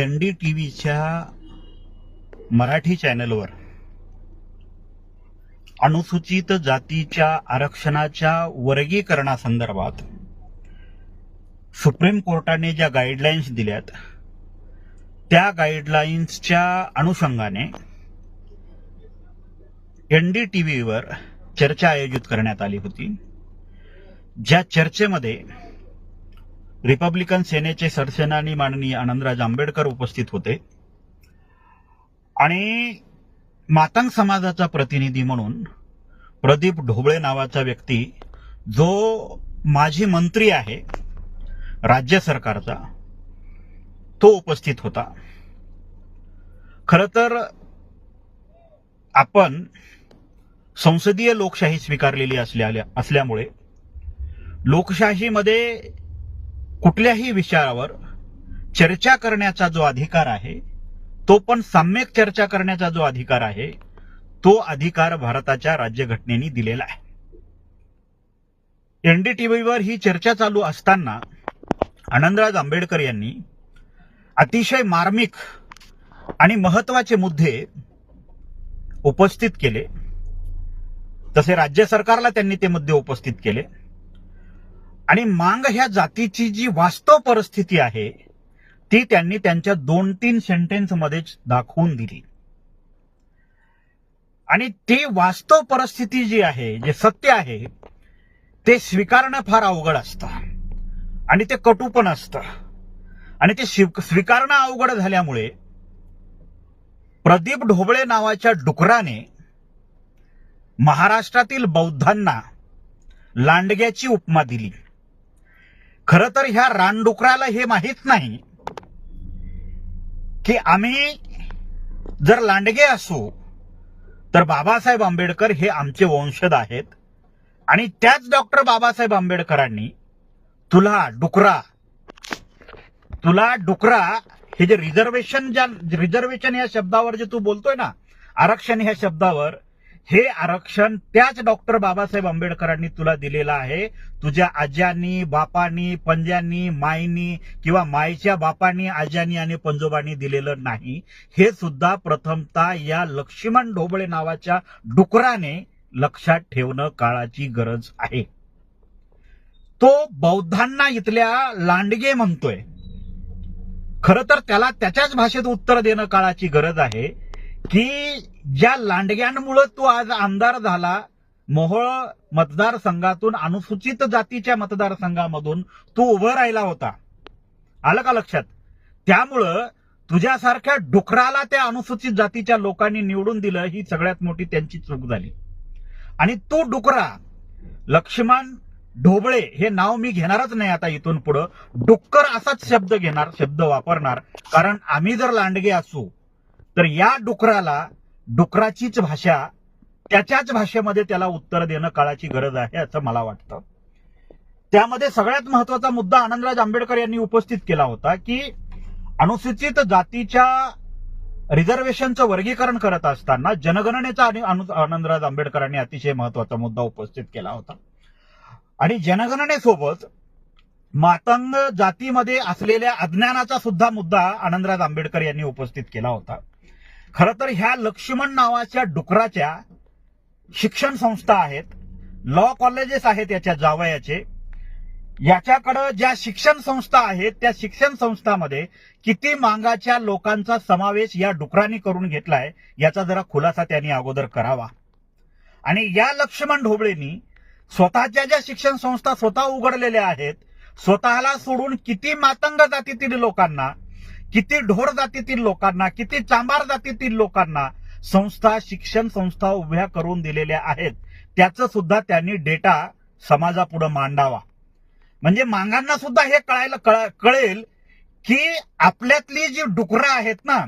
N D T व्हीच्या मराठी चॅनलवर अनुसूचित जातीच्या आरक्षणाच्या वर्गीकरणासंदर्भात सुप्रीम कोर्टाने ज्या गाईडलाईन्स दिल्यात त्या गाईडलाईन्सच्या अनुषंगाने एन डी टी व्हीवर चर्चा आयोजित करण्यात आली होती. ज्या चर्चेमध्ये रिपब्लिकन सेनेचे सरसेनानी माननीय आनंदराज आंबेडकर उपस्थित होते. आणि मातंग समाजाचा प्रतिनिधी म्हणून प्रदीप ढोबळे नावाचा व्यक्ती जो माजी मंत्री आहे राज्य सरकारचा तो उपस्थित होता. खर तर आपण संसदीय लोकशाही स्वीकारलेली असल्या असल्यामुळे लोकशाहीमध्ये कुठल्याही विषयावर चर्चा करण्याचा जो अधिकार आहे तो पण सम्यक चर्चा करण्याचा जो अधिकार आहे तो अधिकार भारताच्या राज्यघटनेने दिलेला आहे. एनडीटीव्हीवर ही चर्चा चालू असताना आनंदराज आंबेडकर यांनी अतिशय मार्मिक आणि महत्त्वाचे मुद्दे उपस्थित केले. तसे राज्य सरकारला त्यांनी ते मुद्दे उपस्थित केले. आणि मांग ह्या जातीची जी वास्तव परिस्थिती आहे ती त्यांनी त्यांच्या दोन तीन सेंटेन्स मध्येच दाखवून दिली. आणि ती वास्तव परिस्थिती जी आहे जे सत्य आहे ते स्वीकारणं फार अवघड असतं. आणि ते कटू पण असतं. आणि ते स्वीकारणं अवघड झाल्यामुळे प्रदीप ढोबळे नावाच्या डुकराने महाराष्ट्रातील बौद्धांना लांडग्याची उपमा दिली. खर तर ह्या रानडुकराला हे माहीत नाही की आम्ही जर लांडगे असू तर बाबासाहेब आंबेडकर हे आमचे वंशज आहेत. आणि त्याच डॉक्टर बाबासाहेब आंबेडकरांनी तुला डुकरा तुला डुकरा हे जे रिझर्वेशन ज्या रिझर्वेशन या शब्दावर जे तू बोलतोय ना आरक्षण ह्या शब्दावर हे आरक्षण त्याच डॉक्टर बाबासाहेब आंबेडकरांनी तुला दिलेलं आहे. तुझ्या आज्यांनी बापांनी पंजांनी माईनी किंवा माईच्या बापांनी आज्यांनी आणि पंजोबांनी दिलेलं नाही. हे सुद्धा प्रथमतः या लक्ष्मण ढोबळे नावाच्या डुकराने लक्षात ठेवणं काळाची गरज आहे. तो बौद्धांना इथल्या लांडगे म्हणतोय. खरं तर त्याला त्याच्याच भाषेत उत्तर देणं काळाची गरज आहे. की ज्या लांडग्यांमुळे तू आज आमदार झाला मोहोळ मतदारसंघातून अनुसूचित जातीच्या मतदारसंघामधून तू उभं राहिला होता. आलं का लक्षात? त्यामुळं तुझ्यासारख्या डुकराला त्या अनुसूचित जातीच्या लोकांनी निवडून दिलं ही सगळ्यात मोठी त्यांची चूक झाली. आणि तू डुकरा लक्ष्मण ढोबळे हे नाव मी घेणारच नाही आता इथून पुढं. डुक्कर असाच शब्द घेणार शब्द वापरणार. कारण आम्ही जर लांडगे असू तर या डुकराला डुकराचीच भाषा त्याच्याच भाषेमध्ये त्याला उत्तर देणं काळाची गरज आहे असं मला वाटतं. त्यामध्ये सगळ्यात महत्त्वाचा मुद्दा आनंदराज आंबेडकर यांनी उपस्थित केला होता की अनुसूचित जातीच्या रिझर्वेशनचं वर्गीकरण करत असताना जनगणनेचा आनंदराज आंबेडकरांनी अतिशय महत्त्वाचा मुद्दा उपस्थित केला होता. आणि जनगणनेसोबत मातंग जातीमध्ये असलेल्या अज्ञानाचा सुद्धा मुद्दा आनंदराज आंबेडकर यांनी उपस्थित केला होता. खर तर ह्या लक्ष्मण नावाच्या डुकराच्या शिक्षण संस्था आहेत लॉ कॉलेजेस आहेत याच्या जावयाचे. याच्याकडं ज्या शिक्षण संस्था आहेत त्या शिक्षण संस्थामध्ये किती मांगाच्या लोकांचा समावेश या डुकरांनी करून घेतलाय याचा जरा खुलासा त्यांनी अगोदर करावा. आणि या लक्ष्मण ढोबळेंनी स्वतःच्या ज्या शिक्षण संस्था स्वतः उघडलेल्या आहेत स्वतःला सोडून किती मातंग जातीतील लोकांना किती ढोर जातीतील लोकांना किती चांबार जातीतील लोकांना संस्था शिक्षण संस्था उभ्या करून दिलेल्या आहेत. त्याचं सुद्धा त्यांनी डेटा समाजापुढे मांडावा. म्हणजे मांगांना सुद्धा हे कळायला कळेल की आपल्यातली जी डुकरं आहेत ना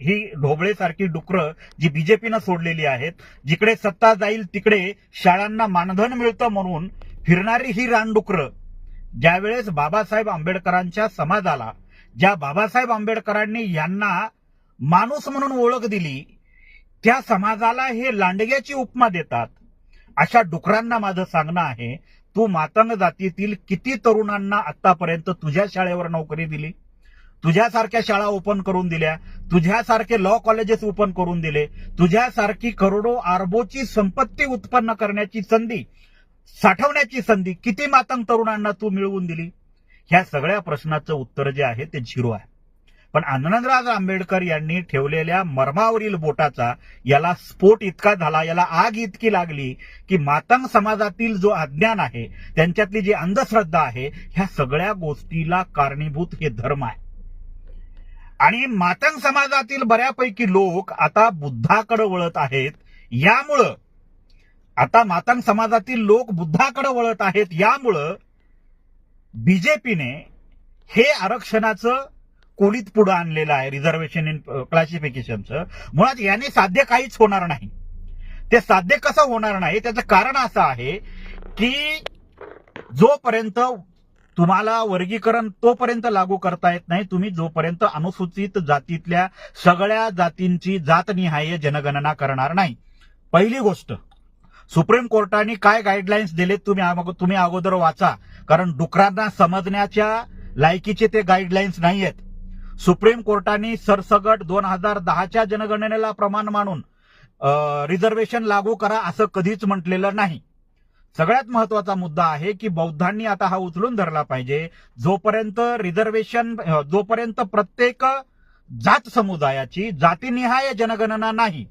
ही ढोबळेसारखी डुकरं जी बीजेपीनं सोडलेली आहेत जिकडे सत्ता जाईल तिकडे शाळांना मानधन मिळतं म्हणून फिरणारी ही रानडुकरं ज्यावेळेस बाबासाहेब आंबेडकरांच्या समाजाला ज्या बाबासाहेब आंबेडकरांनी यांना माणूस म्हणून ओळख दिली त्या समाजाला हे लांडग्याची उपमा देतात. अशा डुकरांना माझं सांगणं आहे तू मातंग जातीतील किती तरुणांना आतापर्यंत तुझ्या शाळेवर नोकरी दिली? तुझ्यासारख्या शाळा ओपन करून दिल्या तुझ्यासारखे लॉ कॉलेजेस ओपन करून दिले तुझ्यासारखी करोडो आरबोची संपत्ती उत्पन्न करण्याची संधी साठवण्याची संधी किती मातंग तरुणांना तू मिळवून दिली? ह्या सगळ्या प्रश्नाचं उत्तर जे आहे ते झिरो आहे. पण आनंदराज आंबेडकर यांनी ठेवलेल्या मर्मावरील बोटाचा याला स्फोट इतका झाला याला आग इतकी लागली की मातंग समाजातील जो अज्ञान आहे त्यांच्यातली जी अंधश्रद्धा आहे ह्या सगळ्या गोष्टीला कारणीभूत हे धर्म आहे. आणि मातंग समाजातील बऱ्यापैकी लोक आता बुद्धाकडे वळत आहेत यामुळं आता मातंग समाजातील लोक बुद्धाकडे वळत आहेत यामुळं बीजेपीने हे आरक्षणाचं कोलीत पुढे आणलेलं आहे? रिझर्वेशन इन क्लासिफिकेशनचं मुळात याने साध्य काहीच होणार नाही. ते साध्य कसं होणार नाही? त्याचं कारण असं आहे की जोपर्यंत तुम्हाला वर्गीकरण तोपर्यंत लागू करता येत नाही तुम्ही जोपर्यंत अनुसूचित जातीतल्या सगळ्या जातींची जातनिहाय जनगणना करणार नाही. पहिली गोष्ट सुप्रीम कोर्टाने काय गाईडलाईन्स दिलेत तुम्ही तुम्ही अगोदर वाचा. कारण डुकरांना समजण्याच्या लायकीचे ते गाईडलाईन्स नाही आहेत सुप्रीम कोर्टाने सरसगट दोन हजार दहाच्या जनगणनेला प्रमाण मानून रिझर्वेशन लागू करा असं कधीच म्हटलेलं नाही. सगळ्यात महत्त्वाचा मुद्दा आहे की बौद्धांनी आता हा उचलून धरला पाहिजे. जोपर्यंत रिझर्वेशन जोपर्यंत प्रत्येक जात समुदायाची जातीनिहाय जनगणना नाही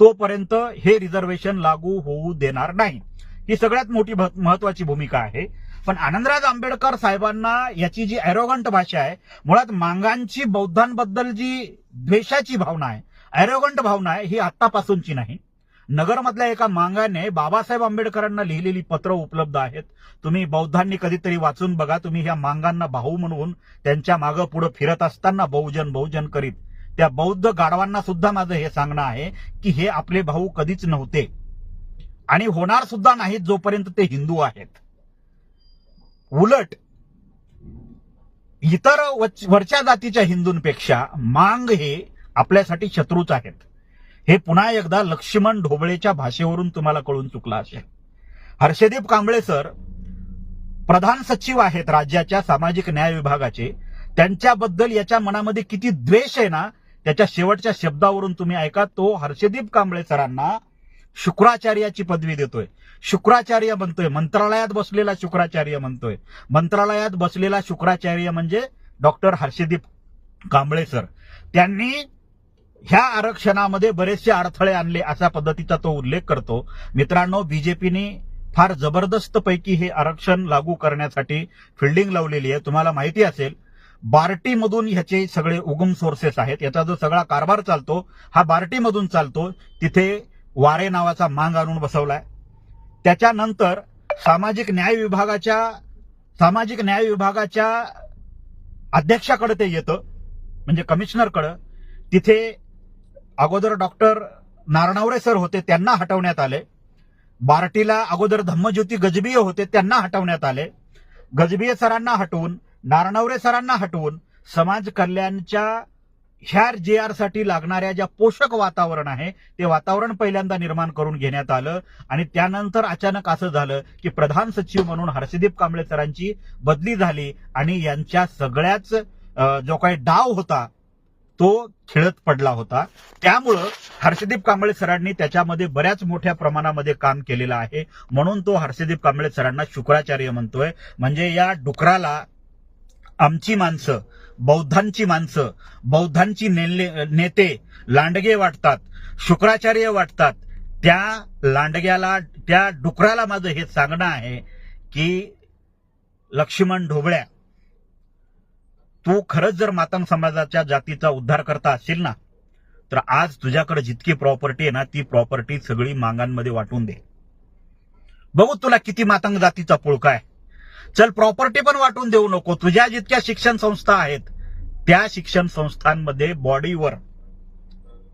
तोपर्यंत हे रिझर्वेशन लागू होऊ देणार नाही. ही सगळ्यात मोठी महत्वाची भूमिका आहे. पण आनंदराज आंबेडकर साहेबांना याची जी अॅरोगंट भाषा आहे मुळात मांगांची बौद्धांबद्दल जी द्वेषाची भावना आहे अॅरोगंट भावना आहे ही आत्तापासूनची नाही. नगरमधल्या एका मांगाने बाबासाहेब आंबेडकरांना लिहिलेली पत्र उपलब्ध आहेत. तुम्ही बौद्धांनी कधीतरी वाचून बघा तुम्ही ह्या मांगांना भाऊ म्हणून त्यांच्या मागं पुढे फिरत असताना बहुजन बहुजन करीत. त्या बौद्ध गाढवांना सुद्धा माझं हे सांगणं आहे की हे आपले भाऊ कधीच नव्हते. आणि होणार सुद्धा नाहीत जोपर्यंत ते हिंदू आहेत. उलट इतर वरच्या जातीच्या हिंदूंपेक्षा मांग हे आपल्यासाठी शत्रूच आहेत. हे पुन्हा एकदा लक्ष्मण ढोबळेच्या भाषेवरून तुम्हाला कळून चुकलं असेल. हर्षदीप कांबळे सर प्रधान सचिव आहेत राज्याच्या सामाजिक न्याय विभागाचे. त्यांच्याबद्दल याच्या मनामध्ये किती द्वेष आहे ना त्याच्या शेवटच्या शब्दावरून तुम्ही ऐका तो हर्षदीप कांबळे सरांना शुक्राचार्याची पदवी देतोय. शुक्राचार्य म्हणतोय मंत्रालयात बसलेला शुक्राचार्य म्हणतोय. मंत्रालयात बसलेला शुक्राचार्य म्हणजे डॉक्टर हर्षदीप कांबळे सर. त्यांनी ह्या आरक्षणामध्ये बरेचसे अडथळे आणले अशा पद्धतीचा तो उल्लेख करतो. मित्रांनो बीजेपीने फार जबरदस्त पैकी हे आरक्षण लागू करण्यासाठी फिल्डिंग लावलेली आहे. तुम्हाला माहिती असेल बार्टीमधून ह्याचे सगळे उगम सोर्सेस आहेत. याचा जो सगळा कारभार चालतो हा बार्टीमधून चालतो. तिथे वारे नावाचा मांग आणून बसवलाय. त्याच्यानंतर सामाजिक न्याय विभागाच्या सामाजिक न्याय विभागाच्या अध्यक्षाकडे ते येतं. म्हणजे कमिशनरकडं. तिथे अगोदर डॉक्टर नारणावरे सर होते त्यांना हटवण्यात आले. बार्टीला अगोदर धम्मज्योती गजबीय होते त्यांना हटवण्यात आले. गजबीय सरांना हटवून नारनवरे सरांना हटवून समाज कल्याणच्या ह्या जे आरसाठी लागणाऱ्या ज्या पोषक वातावरण आहे ते वातावरण पहिल्यांदा निर्माण करून घेण्यात आलं आणि त्यानंतर अचानक असं झालं की प्रधान सचिव म्हणून हर्षदीप कांबळे सरांची बदली झाली आणि यांच्या सगळ्याच जो काही डाव होता तो खेळत पडला होता. त्यामुळं हर्षदीप कांबळे सरांनी त्याच्यामध्ये बऱ्याच मोठ्या प्रमाणामध्ये काम केलेलं आहे. म्हणून तो हर्षदीप कांबळे सरांना शुक्राचार्य म्हणतोय. म्हणजे या डुकराला आमची माणसं बौद्धांची माणसं बौद्धांची नेते लांडगे वाटतात शुक्राचार्य वाटतात. त्या लांडग्याला त्या डुकराला माझं हे सांगणं आहे की लक्ष्मण ढोबळ्या तू खरंच जर मातंग समाजाच्या जातीचा उद्धार करता असेल ना तर आज तुझ्याकडे जितकी प्रॉपर्टी आहे ना ती प्रॉपर्टी सगळी मागांमध्ये वाटून दे. बघू तुला किती मातंग जातीचा पुळका आहे. चल प्रॉपर्टी पण वाटून देऊ नको. तुझ्या जितक्या शिक्षण संस्था आहेत त्या शिक्षण संस्थांमध्ये बॉडीवर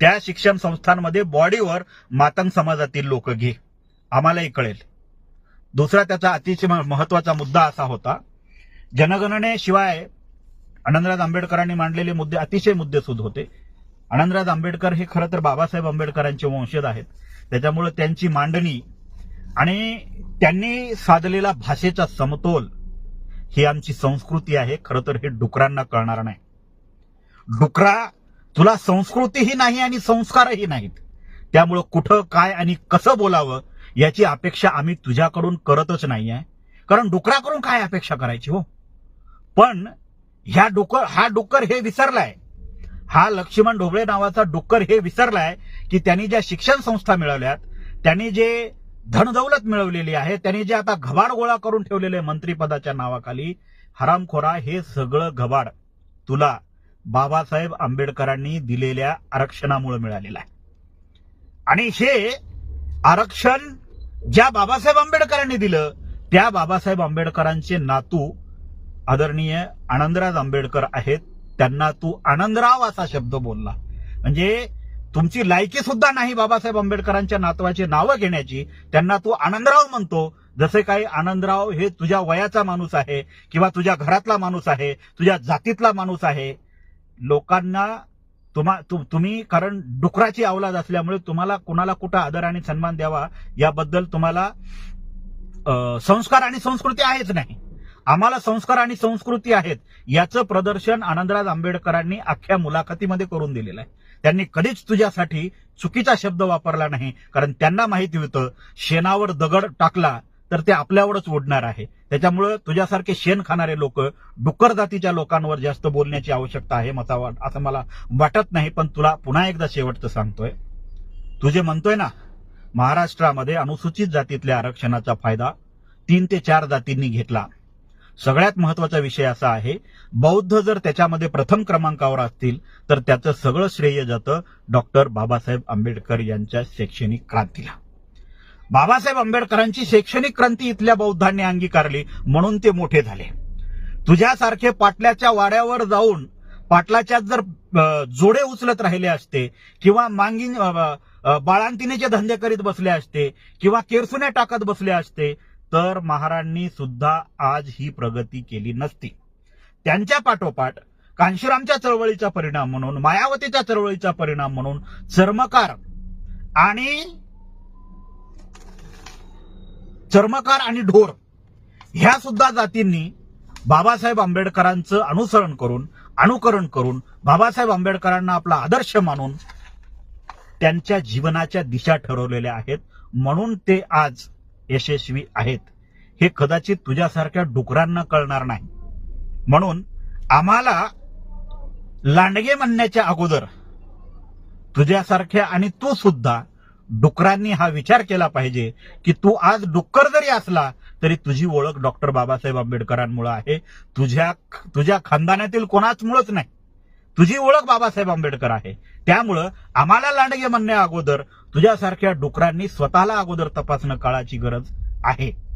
त्या शिक्षण संस्थांमध्ये बॉडीवर मातंग समाजातील लोक घे. आम्हालाही कळेल. दुसरा त्याचा अतिशय म- महत्त्वाचा मुद्दा असा होता जनगणनेशिवाय आनंदराज आंबेडकरांनी मांडलेले मुद्दे अतिशय मुद्देसूद होते. आनंदराज आंबेडकर हे खरं तर बाबासाहेब आंबेडकरांचे वंशज आहेत. त्याच्यामुळे त्यांची मांडणी आणि त्यांनी साधलेला भाषेचा समतोल ही आमची संस्कृती आहे. खरं तर हे डुकरांना कळणार नाही. डुकरा तुला संस्कृतीही नाही आणि संस्कारही नाहीत. त्यामुळं कुठं काय आणि कसं बोलावं याची अपेक्षा आम्ही तुझ्याकडून करतच नाही आहे कारण डुकराकडून काय अपेक्षा करायची हो? पण ह्या डुकर हा डुक्कर हे विसरलाय. हा लक्ष्मण ढोबळे नावाचा डुक्कर हे विसरलाय की त्यांनी ज्या शिक्षण संस्था मिळवल्यात त्यांनी जे धनदौलत मिळवलेली आहे. त्यांनी जे आता घबाड गोळा करून ठेवलेले मंत्रीपदाच्या नावाखाली हरामखोरा हे सगळं घबाड तुला बाबासाहेब आंबेडकरांनी दिलेल्या आरक्षणामुळे मिळालेलं आहे. आणि हे आरक्षण ज्या बाबासाहेब आंबेडकरांनी दिलं त्या बाबासाहेब आंबेडकरांचे नातू आदरणीय आनंदराज आंबेडकर आहेत. त्यांना तू आनंदराव असा शब्द बोलला. म्हणजे तुमची लायकी सुद्धा नाही बाबासाहेब आंबेडकरांच्या नातवाची नावं घेण्याची. त्यांना तू आनंदराव म्हणतो. जसे काही आनंदराव हे तुझ्या वयाचा माणूस आहे किंवा तुझ्या घरातला माणूस आहे तुझ्या जातीतला माणूस आहे. लोकांना तुम्हा तु- तुम्ही कारण डुकराची अवलाद असल्यामुळे तुम्हाला कुणाला कुठं आदर आणि सन्मान द्यावा याबद्दल तुम्हाला संस्कार आणि संस्कृती आहेच नाही. आम्हाला संस्कार आणि संस्कृती आहेत. याचं प्रदर्शन आनंदराज आंबेडकरांनी अख्ख्या मुलाखतीमध्ये करून दिलेलं आहे. त्यांनी कधीच तुझ्यासाठी चुकीचा शब्द वापरला नाही. कारण त्यांना माहिती होतं शेणावर दगड टाकला तर ते आपल्यावरच ओढणार आहे. त्याच्यामुळं तुझ्यासारखे शेण खाणारे लोक डुक्कर जातीच्या लोकांवर जास्त बोलण्याची आवश्यकता आहे मता असं मला वाटत नाही पण तुला पुन्हा एकदा शेवटचं सांगतोय. तुझे म्हणतोय ना महाराष्ट्रामध्ये अनुसूचित जातीतल्या आरक्षणाचा फायदा तीन ते चार जातींनी घेतला. सगळ्यात महत्त्वाचा विषय असा आहे बौद्ध जर त्याच्यामध्ये प्रथम क्रमांकावर असतील तर त्याचं सगळं श्रेय जातं डॉक्टर बाबासाहेब आंबेडकर यांच्या शैक्षणिक क्रांतीला. बाबासाहेब आंबेडकरांची शैक्षणिक क्रांती इथल्या बौद्धांनी अंगीकारली म्हणून ते मोठे झाले. तुझ्यासारखे पाटल्याच्या वाड्यावर जाऊन पाटलाच्या जर जोडे उचलत राहिले असते किंवा मांगी अ, धंदे करीत बसले असते किंवा केरसुने टाकत बसले असते तर महाराजांनी सुद्धा आज ही प्रगती केली नसती. त्यांच्या पाठोपाठ कांशीरामच्या चळवळीचा परिणाम म्हणून मायावतीच्या चळवळीचा परिणाम म्हणून चर्मकार आणि चर्मकार आणि ढोर ह्या सुद्धा जातींनी बाबासाहेब आंबेडकरांचं अनुसरण करून अनुकरण करून बाबासाहेब आंबेडकरांना आपला आदर्श मानून त्यांच्या जीवनाच्या दिशा ठरवलेल्या आहेत. म्हणून ते आज यशस्वी आहेत. हे कदाचित तुझ्यासारख्या डुकरांना कळणार नाही. म्हणून आम्हाला लांडगे म्हणण्याच्या अगोदर तुझ्यासारख्या आणि तू सुद्धा डुकरांनी हा विचार केला पाहिजे की तू आज डुक्कर जरी असला तरी तुझी ओळख डॉक्टर बाबासाहेब आंबेडकरांमुळे आहे. तुझ्या तुझ्या खानदानातील कोणाचमुळेच नाही. तुझी ओळख बाबासाहेब आंबेडकर आहे. त्यामुळं आम्हाला लांडगे म्हणण्या अगोदर तुझ्यासारख्या डुकरांनी स्वतःला अगोदर तपासणं काळाची गरज आहे.